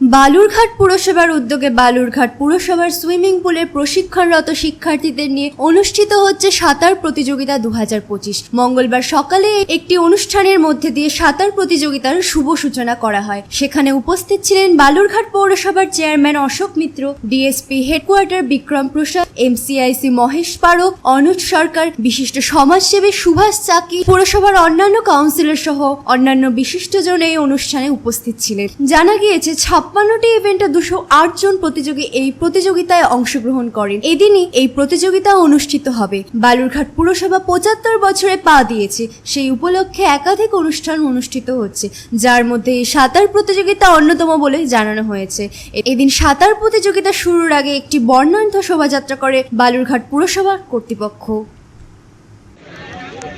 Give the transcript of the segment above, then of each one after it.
বালুরঘাট পুরসভার উদ্যোগে বালুরঘাট পুরসভার সুইমিং পুলে প্রশিক্ষণরত শিক্ষার্থীদের নিয়ে অনুষ্ঠিত হচ্ছে সাঁতার প্রতিযোগিতা দু হাজার পঁচিশ। মঙ্গলবার সকালে একটি অনুষ্ঠানের মধ্যে দিয়ে সাঁতার প্রতিযোগিতার শুভ সূচনা করা হয়। সেখানে উপস্থিত ছিলেন বালুরঘাট পৌরসভার chairman Ashok Mitra, DSP headquarter Bikram Prasad, MCIC Mahesh Parak, Anuj Sarkar, বিশিষ্ট সমাজসেবী সুভাষ চাকি, পুরসভার অন্যান্য কাউন্সিলর সহ অন্যান্য বিশিষ্টজন এই অনুষ্ঠানে উপস্থিত ছিলেন। জানা গিয়েছে ছাপ্পান্নটি ইভেন্টে দুশো আট জন প্রতিযোগী এই প্রতিযোগিতায় অংশগ্রহণ করেন। এদিনই এই প্রতিযোগিতা অনুষ্ঠিত হবে। বালুরঘাট পুরসভা পঁচাত্তর বছরে পা দিয়েছে। সেই উপলক্ষে একাধিক অনুষ্ঠান অনুষ্ঠিত হচ্ছে, যার মধ্যে সাঁতার প্রতিযোগিতা অন্যতম বলে জানানো হয়েছে। এদিন সাঁতার প্রতিযোগিতা শুরুর আগে একটি বর্ণাঢ্য শোভাযাত্রা করে বালুরঘাট পুরসভা কর্তৃপক্ষ।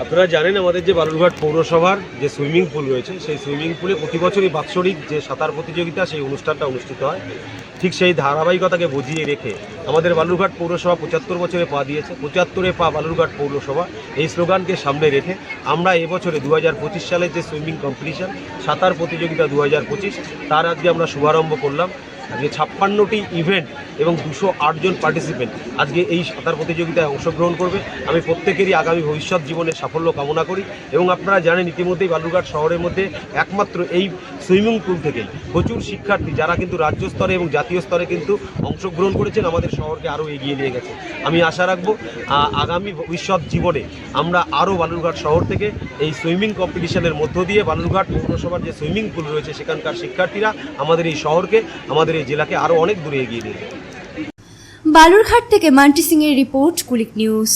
আপনারা জানেন আমাদের যে বালুরঘাট পৌরসভার যে সুইমিং পুল রয়েছে, সেই সুইমিং পুলে প্রতি বছরই বাৎসরিক যে সাঁতার প্রতিযোগিতা, সেই অনুষ্ঠানটা অনুষ্ঠিত হয়। ঠিক সেই ধারাবাহিকতাকে বুঝিয়ে রেখে আমাদের বালুরঘাট পৌরসভা পঁচাত্তর বছরে পা দিয়েছে। পঁচাত্তরে পা বালুরঘাট পৌরসভা, এই স্লোগানকে সামনে রেখে আমরা এবছরে দু হাজার পঁচিশ সালের যে সুইমিং কম্পিটিশন, সাঁতার প্রতিযোগিতা দু হাজার পঁচিশ, তার আজকে আমরা শুভারম্ভ করলাম। আজকে ছাপ্পান্নটি ইভেন্ট এবং দুশো আটজন পার্টিসিপেন্ট আজকে এই সাঁতার প্রতিযোগিতায় অংশগ্রহণ করবে। আমি প্রত্যেকেরই আগামী ভবিষ্যৎ জীবনে সাফল্য কামনা করি এবং আপনারা জানেন ইতিমধ্যেই বালুরঘাট শহরের মধ্যে একমাত্র এই সুইমিং পুল থেকেই প্রচুর শিক্ষার্থী, যারা কিন্তু রাজ্য স্তরে এবং জাতীয় স্তরে কিন্তু অংশগ্রহণ করেছেন, আমাদের শহরকে আরও এগিয়ে নিয়ে গেছে। আমি আশা রাখব আগামী ভবিষ্যৎ জীবনে আমরা আরও বালুরঘাট শহর থেকে এই সুইমিং কম্পিটিশনের মধ্য দিয়ে বালুরঘাট পৌরসভার যে সুইমিং পুল রয়েছে, সেখানকার শিক্ষার্থীরা আমাদের এই শহরকে, আমাদের এই জেলাকে আরও অনেক দূরে এগিয়ে নিয়ে যাবে। বালুরঘাট থেকে মান্টি সিং এর রিপোর্ট, কুলিক নিউজ।